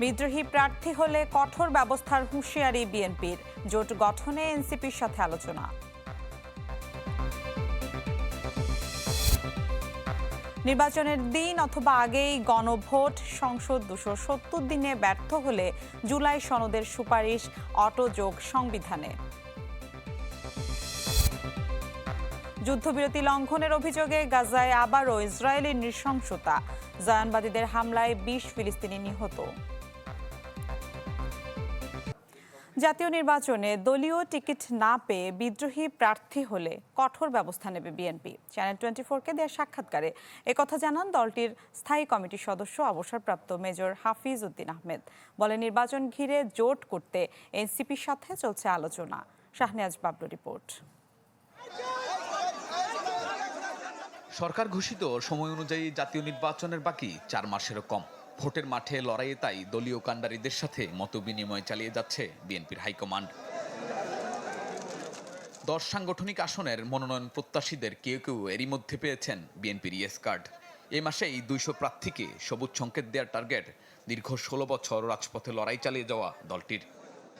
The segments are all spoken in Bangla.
বিদ্রোহী প্রার্থী হলে কঠোর ব্যবস্থার হুঁশিয়ারি বিএনপির। জোট গঠনে এনসিপির সাথে আলোচনা। নির্বাচনের দিন অথবা আগেই গণভোট, সংসদ দুশো সত্তর দিনে ব্যর্থ হলে জুলাই সনদের সুপারিশ অটোযোগ সংবিধানে। যুদ্ধবিরতি লঙ্ঘনের অভিযোগে গাজায় আবারও ইসরায়েলি নৃশংসতা। জায়ানবাদীদের হামলায় বিশ ফিলিস্তিনি নিহত। জাতীয় নির্বাচনে দলীয় টিকিট না পেয়ে বিদ্রোহী প্রার্থী হলে কঠোর ব্যবস্থা নেবে বিএনপি। চ্যানেল টোয়েন্টি ফোরকে দেওয়া সাক্ষাৎকারে একথা জানান দলটির স্থায়ী কমিটির সদস্য অবসরপ্রাপ্ত মেজর হাফিজ উদ্দিন আহমেদ। বলে নির্বাচন ঘিরে জোট করতে এনসিপির সাথে চলছে আলোচনা। শাহনেয়াজ বাবলু রিপোর্ট। সরকার ঘোষিত সময় অনুযায়ী জাতীয় নির্বাচনের বাকি চার মাসেরও কম। ভোটের মাঠে লড়াইয়ে তাই দলীয় কাণ্ডারীদের সাথে মতবিনিময় চালিয়ে যাচ্ছে বিএনপির হাইকমান্ড। দশ সাংগঠনিক আসনের মনোনয়ন প্রত্যাশীদের কেউ কেউ এরই মধ্যে পেয়েছেন বিএনপির ইয়েস কার্ড। এ মাসেই দুইশো প্রার্থীকে সবুজ সংকেত দেওয়ার টার্গেট দীর্ঘ ষোলো বছর রাজপথে লড়াই চালিয়ে যাওয়া দলটির।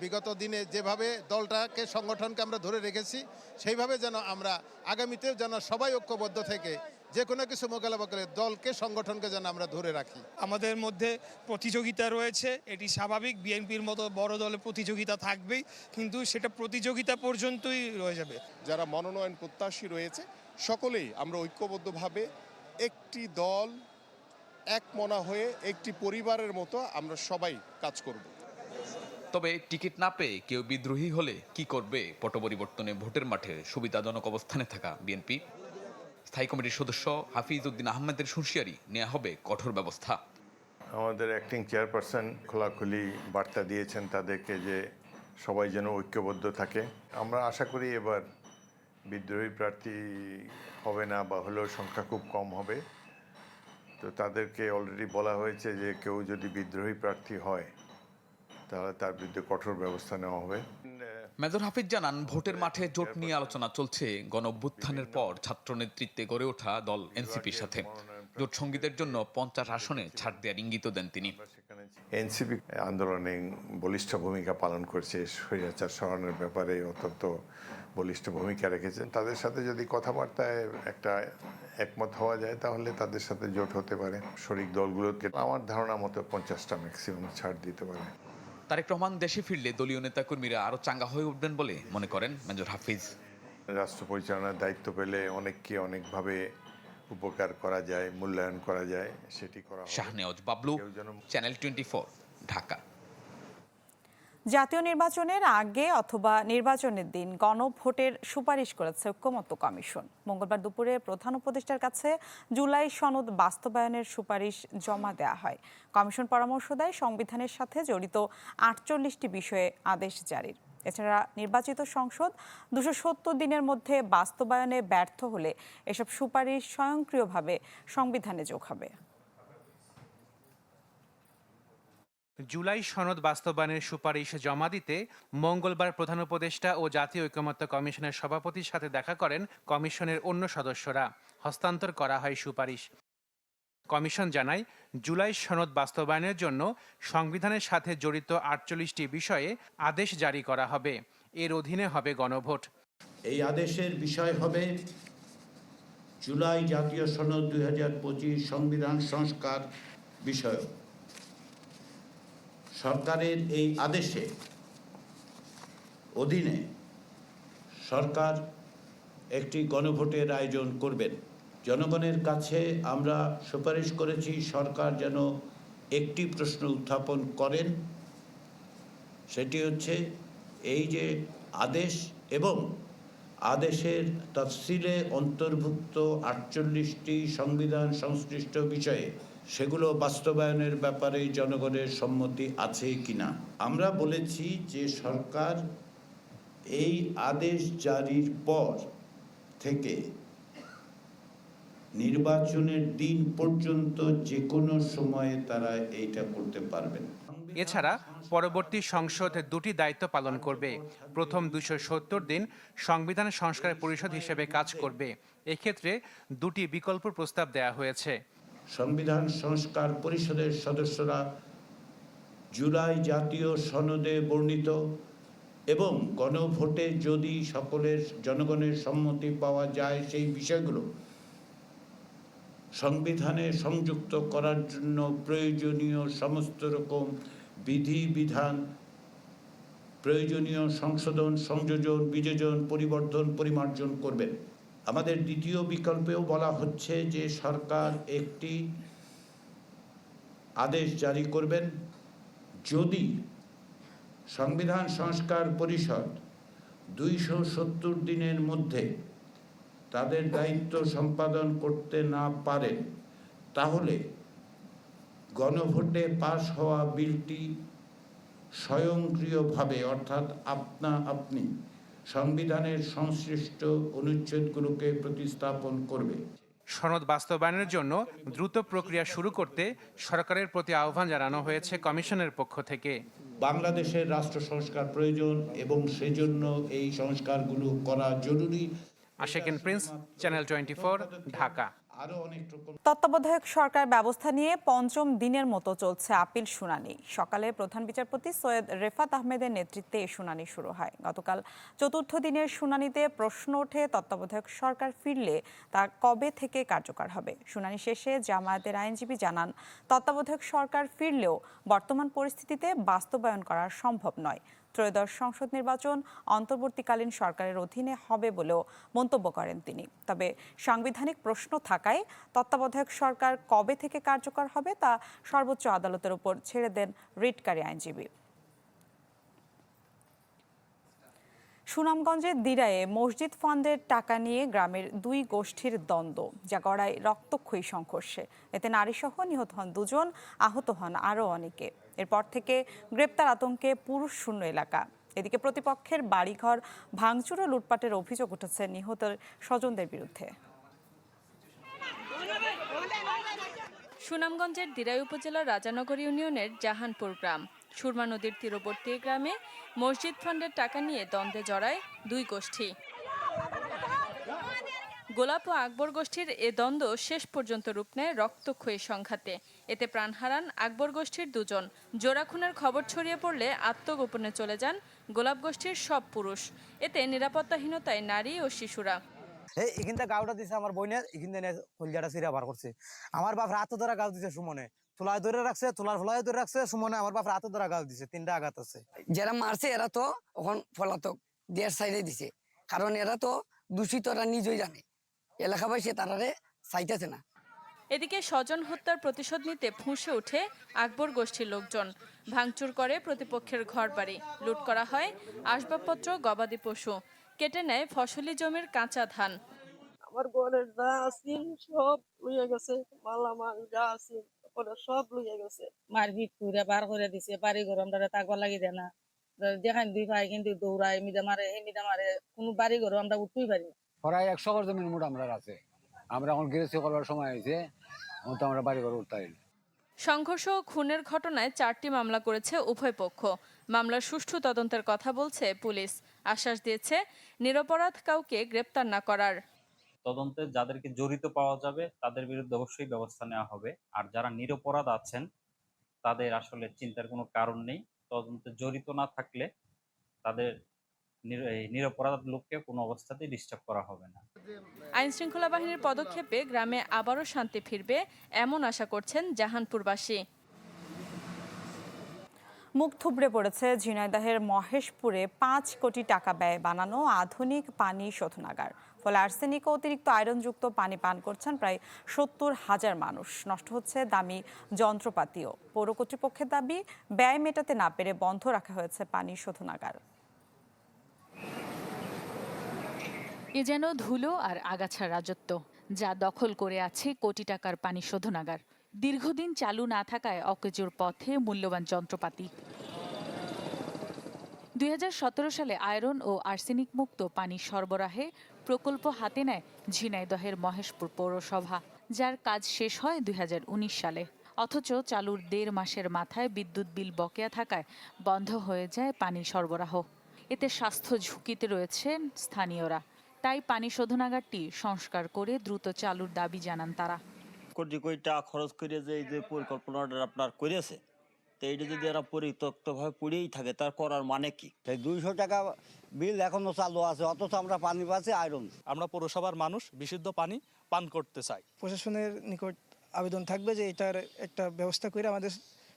বিগত দিনে যেভাবে দলটাকে, সংগঠনকে আমরা ধরে রেখেছি, সেইভাবে যেন আমরা আগামীতেও যেন সবাই ঐক্যবদ্ধ থেকে যে কোনো কিছু মোকাবেলা করে দলকে সংগঠনকে যেন আমরা ধরে রাখি। আমাদের মধ্যে প্রতিযোগিতা রয়েছে এটি স্বাভাবিক বিএনপির মতো বড় দলে প্রতিযোগিতা থাকবেই কিন্তু সেটা প্রতিযোগিতা পর্যন্তই রয়ে যাবে। যারা মনোনয়ন প্রত্যাশী রয়েছে সকলেই আমরা ঐক্যবদ্ধভাবে একটি দল একমনা হয়ে একটি পরিবারের মতো আমরা সবাই কাজ করব। তবে টিকিট না পেয়ে কেউ বিদ্রোহী হলে কি করবে? পট পরিবর্তনে ভোটের মাঠে সুবিধাজনক অবস্থানে থাকা বিএনপি। স্থায়ী কমিটির সদস্য হাফিজ উদ্দিন আহমেদের হুঁশিয়ারি নেওয়া হবে কঠোর ব্যবস্থা। আমাদের অ্যাক্টিং চেয়ারপারসন খোলাখুলি বার্তা দিয়েছেন তাদেরকে যে সবাই যেন ঐক্যবদ্ধ থাকে। আমরা আশা করি এবার বিদ্রোহী প্রার্থী হবে না বা হলেও সংখ্যা খুব কম হবে। তো তাদেরকে অলরেডি বলা হয়েছে যে কেউ যদি বিদ্রোহী প্রার্থী হয়, তাহলে তার বিরুদ্ধে কঠোর ব্যবস্থা নেওয়া হবে। মেজর হাফিজ জানান, ভোটের মাঠে জোট নিয়ে আলোচনা চলছে। গণ অভ্যুত্থানের পর ছাত্র নেতৃত্বে গড়ে ওঠা দল এনসিপির সাথে। জোট সঙ্গীদের জন্য পঞ্চাশ আসনে ছাড় দেওয়ার ইঙ্গিত দেন তিনি। এনসিপি আন্দোলনে বলিষ্ঠ ভূমিকা পালন করছে। স্বৈরাচার সরানোর ব্যাপারে অত্যন্ত বলিষ্ঠ ভূমিকা রেখেছেন। তাদের সাথে যদি কথাবার্তায় একটা একমত হওয়া যায়, তাহলে তাদের সাথে জোট হতে পারে। শরিক দলগুলোকে আমার ধারণা মতো পঞ্চাশটা ম্যাক্সিমাম ছাড় দিতে পারে। তারেক রহমান দেশে ফিরলে দলীয় নেতাকর্মীরা আরও চাঙ্গা হয়ে উঠবেন বলে মনে করেন মেজর হাফিজ রাষ্ট্র পরিচালনার দায়িত্ব পেলে অনেককে অনেকভাবে উপকার করা যায় মূল্যায়ন করা যায় সেটি করা। শাহনেওয়াজ বাবলু চ্যানেল টোয়েন্টি ঢাকা জাতীয় নির্বাচনের আগে অথবা নির্বাচনের দিন গণভোটের সুপারিশ করেছে ঐক্যমত্য কমিশন। মঙ্গলবার দুপুরে প্রধান উপদেষ্টার কাছে জুলাই সনদ বাস্তবায়নের সুপারিশ জমা দেওয়া হয়। কমিশন পরামর্শ দেয় সংবিধানের সাথে জড়িত আটচল্লিশটি বিষয়ে আদেশ জারির। এছাড়া নির্বাচিত সংসদ দুশো সত্তর দিনের মধ্যে বাস্তবায়নে ব্যর্থ হলে এসব সুপারিশ স্বয়ংক্রিয়ভাবে সংবিধানে যোগ হবে। জুলাই সনদ বাস্তবায়নের সুপারিশ জমা দিতে মঙ্গলবার প্রধান উপদেষ্টা ও জাতীয় ঐকমত্য কমিশনের সভাপতির সাথে দেখা করেন কমিশনের অন্য সদস্যরা। হস্তান্তর করা হয় সুপারিশ। কমিশন জানায়, জুলাই সনদ বাস্তবায়নের জন্য সংবিধানের সাথে জড়িত আটচল্লিশটি বিষয়ে আদেশ জারি করা হবে। এর অধীনে হবে গণভোট। এই আদেশের বিষয় হবে জুলাই জাতীয় সনদ দুই হাজার পঁচিশ সংবিধান সংস্কার বিষয় সরকারের এই আদেশে অধীনে সরকার একটি গণভোটের আয়োজন করবেন। জনগণের কাছে আমরা সুপারিশ করেছি সরকার যেন একটি প্রশ্ন উত্থাপন করেন। সেটি হচ্ছে এই যে আদেশ এবং আদেশের তফসিলে অন্তর্ভুক্ত আটচল্লিশটি সংবিধান সংশ্লিষ্ট বিষয়ে সেগুলো বাস্তবায়নের ব্যাপারে জনগণের সম্মতি আছে কিনা। আমরা বলেছি যে সরকার এই আদেশ জারির পর থেকে নির্বাচনের দিন পর্যন্ত যে কোনো সময়ে তারা এইটা করতে পারবেন। এছাড়া পরবর্তী সংসদ দুটি দায়িত্ব পালন করবে। প্রথম দুশো সত্তর দিন সংবিধান সংস্কার পরিষদ হিসেবে কাজ করবে। এক্ষেত্রে দুটি বিকল্প প্রস্তাব দেওয়া হয়েছে। সংবিধান সংস্কার পরিষদের সদস্যরা জুলাই জাতীয় সনদে বর্ণিত এবং গণভোটে যদি সকলের জনগণের সম্মতি পাওয়া যায় সেই বিষয়গুলো সংবিধানে সংযুক্ত করার জন্য প্রয়োজনীয় সমস্ত রকম বিধি, বিধান, প্রয়োজনীয় সংশোধন, সংযোজন, বিযোজন পরিবর্তন পরিমার্জন করবেন। আমাদের দ্বিতীয় বিকল্পেও বলা হচ্ছে যে সরকার একটি আদেশ জারি করবেন, যদি সংবিধান সংস্কার পরিষদ দুইশো সত্তর দিনের মধ্যে তাদের দায়িত্ব সম্পাদন করতে না পারেন তাহলে গণভোটে পাশ হওয়া বিলটি স্বয়ংক্রিয়ভাবে অর্থাৎ আপনা আপনি সংবিধানের সংশ্লিষ্ট অনুচ্ছেদগুলোকে প্রতিস্থাপন করবে। সনদ বাস্তবায়নের জন্য দ্রুত প্রক্রিয়া শুরু করতে সরকারের প্রতি আহ্বান জানানো হয়েছে কমিশনের পক্ষ থেকে। বাংলাদেশের রাষ্ট্র সংস্কার প্রয়োজন এবং সেজন্য এই সংস্কারগুলো করা জরুরি। Ashequen Prince, channel twenty Dhaka. তত্ত্বাবধায়ক সরকার ব্যবস্থা নিয়ে পঞ্চম দিনের মতো চলছে আপিল শুনানি। সকালে প্রধান বিচারপতি সৈয়দ রেফাত আহমেদের নেতৃত্বে এই শুনানি শুরু হয়। গতকাল চতুর্থ দিনের শুনানিতে প্রশ্ন ওঠে তত্ত্বাবধায়ক সরকার ফিরলে তা কবে থেকে কার্যকর হবে? শুনানি শেষে জামায়াতের আইনজীবী জানান, তত্ত্বাবধায়ক সরকার ফিরলেও বর্তমান পরিস্থিতিতে বাস্তবায়ন করা সম্ভব নয়। ত্রয়োদশ সংসদ নির্বাচন অন্তর্বর্তীকালীন সরকারের অধীনে হবে বলেও মন্তব্য করেন তিনি। তবে সাংবিধানিক প্রশ্ন থাকায় তত্ত্বাবধায়ক সরকার কবে থেকে কার্যকর হবে তা সর্বোচ্চ আদালতের উপর ছেড়ে দেন রিটকারী আইনজীবী। সুনামগঞ্জের দিরায়ে মসজিদ ফান্ডের টাকা নিয়ে গ্রামের দুই গোষ্ঠীর দ্বন্দ্ব, যা গড়ায় রক্তক্ষয়ী সংঘর্ষে। এতে নারীসহ নিহত হন দুজন, আহত হন আরও অনেকে। এরপর থেকে গ্রেপ্তার আতঙ্কে পুরুষ শূন্য এলাকা। এদিকে প্রতিপক্ষের বাড়িঘর ভাঙচুর ও লুটপাটের অভিযোগ উঠেছে নিহতের স্বজনদের বিরুদ্ধে। সুনামগঞ্জের দিরাই উপজেলার রাজানগর ইউনিয়নের জাহানপুর গ্রাম। সুরমা নদীর তীরবর্তী গ্রামে মসজিদ ফান্ডের টাকা নিয়ে দ্বন্দ্বে জড়ায় দুই গোষ্ঠী। গোলাপ ও আকবর গোষ্ঠীর এ দ্বন্দ্ব শেষ পর্যন্ত রূপ নেয় রক্তক্ষয়ী সংঘাতে। এতে প্রাণ হারান আকবর গোষ্ঠীর দুজন। জোড়া খুনের খবর ছড়িয়ে পড়লে আত্মগোপনে চলে যান গোলাপ গোষ্ঠীর সব পুরুষ। এতে নিরাপত্তাহীনতায় নারী ও শিশুরা। এই এখানটা গাউটা দিছে আমার বইনের এখান থেকে কলজাটা সিরা বার করছে। আমার বাপ রাত ধরা গাও দিছে সুমনে। তুলায় ধরে রাখছে তুলার ফলায় ধরে রাখছে সুমনে আমার বাপ রাত ধরা গাও দিছে তিনটা আঘাত আছে। যারা মারছে এরা তো এখন পলাতক দেড় সাইডে দিছে। কারণ এরা তো দূষিত এরা নিজেই জানে। এলাকাবাসী তারারে চাইতেছে না। এদিকে স্বজন হত্যার প্রতিশোধ নিতে ফুঁসে ওঠে আকবর গোষ্ঠীর লোকজন। ভাঙচুর করে প্রতিপক্ষের ঘরবাড়ি। লুট করা হয় আসবাবপত্র গবাদি পশু। কেটে নেয় ফসলি জমির কাঁচা ধান। আমার ঘরের যা সব লইয়া গেছে মালামাল যা আছিল ওরা সব লইয়া গেছে। মারপিট করে বার করে দিছে বাড়ি ঘর আমরা তাকবার লাগি দেয় না। যেখানে দুই ভাই কিন্তু দৌড়ায় মিদা মারে মিদা মারে কোনো বাড়ি ঘর আমরা উঠতেই পারি না। প্রায় একশো ঘর জমির মোট আমরা আছে। আমরা এখন গৃহস্থ করবার সময় হয়েছে এখন তো আমরা বাড়ি ঘর উঠতে সংঘর্ষ ও খুনের ঘটনায় চারটি মামলা করেছে উভয় পক্ষ। মামলার সুষ্ঠু তদন্তের কথা বলছে পুলিশ। আশ্বাস দিয়েছে নিরপরাধ কাউকে গ্রেপ্তার না করার। তদন্তে যাদেরকে জড়িত পাওয়া যাবে তাদের বিরুদ্ধে অবশ্যই ব্যবস্থা নেওয়া হবে। আর যারা নিরপরাধ আছেন তাদের আসলে চিন্তার কোনো কারণ নেই। তদন্তে জড়িত না থাকলে তাদের নিরপরাধ লোককে কোনো অবস্থাতেই ডিস্টার্ব করা হবে না। আইন শৃঙ্খলা বাহিনীর পদক্ষেপে গ্রামে আবারও শান্তি ফিরবে এমন আশা করছেন জাহানপুরবাসী। মুখ থুবড়ে পড়েছে ঝিনাইদহের মহেশপুরে পাঁচ কোটি টাকা ব্যয়ে বানানো আধুনিক পানি শোধনাগার। ফলে আর্সেনিক ও অতিরিক্ত আয়রনযুক্ত পানি পান করছেন প্রায় সত্তর হাজার মানুষ। নষ্ট হচ্ছে দামি যন্ত্রপাতিও। পৌর কর্তৃপক্ষের দাবি ব্যয় মেটাতে না পেরে বন্ধ রাখা হয়েছে পানি শোধনাগার। এ যেন ধুলো আর আগাছার রাজত্ব, যা দখল করে আছে কোটি টাকার পানি শোধনাগার। দীর্ঘদিন চালু না থাকায় অকেজোর পথে মূল্যবান যন্ত্রপাতি। দুই হাজার সতেরো সালে আয়রন ও আর্সেনিক মুক্ত পানি সরবরাহে প্রকল্প হাতে নেয় ঝিনাইদহের মহেশপুর পৌরসভা, যার কাজ শেষ হয় দুই হাজার উনিশ সালে। অথচ চালুর দেড় মাসের মাথায় বিদ্যুৎ বিল বকেয়া থাকায় বন্ধ হয়ে যায় পানি সরবরাহ। এতে স্বাস্থ্য ঝুঁকিতে রয়েছেন স্থানীয়রা। তাই পানি শোধনাগারটি সংস্কার করে দ্রুত চালুর দাবি জানান তারা। কোটি কোটি টাকা খরচ করে যে এই যে পরিকল্পনাটা আপনার করেছে তো এইটা যদি এরা পরিত্যক্তভাবে পড়েই থাকে তার করার মানে কি? সেই দুইশো টাকা বিল এখনও চালু আছে অথচ আমরা পানি পাচ্ছি আয়রন। আমরা পৌরসভার মানুষ বিশুদ্ধ পানি পান করতে চাই। প্রশাসনের নিকট আবেদন থাকবে যে এটার একটা ব্যবস্থা করে আমাদের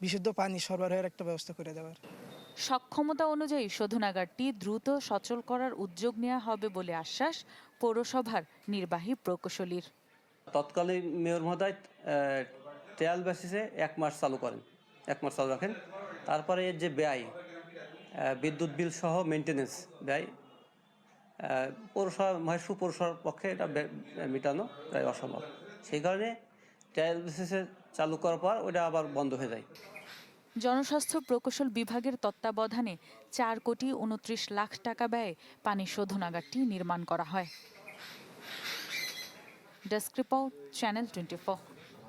বিশুদ্ধ পানি সরবরাহের একটা ব্যবস্থা করে দেওয়ার। সক্ষমতা অনুযায়ী শোধনাগারটি দ্রুত সচল করার উদ্যোগ নেওয়া হবে বলে আশ্বাস পৌরসভার নির্বাহী প্রকৌশলীর। তৎকালীন মেয়র মহোদয় ট্রায়াল বেসিসে এক মাস চালু করেন, এক মাস চালু রাখেন। তারপরে এর যে ব্যয় বিদ্যুৎ বিল সহ মেনটেনেন্স ব্যয় পৌরসভা মহেশপুর পৌরসভার পক্ষে এটা মেটানো প্রায় অসম্ভব। সেই কারণে ট্রায়াল বেসিসে চালু করার পর ওটা আবার বন্ধ হয়ে যায়। জনস্বাস্থ্য প্রকৌশল বিভাগের তত্ত্বাবধানে চার কোটি উনত্রিশ লাখ টাকা ব্যয়ে পানি শোধনাগারটি নির্মাণ করা হয়। Desk report, channel twenty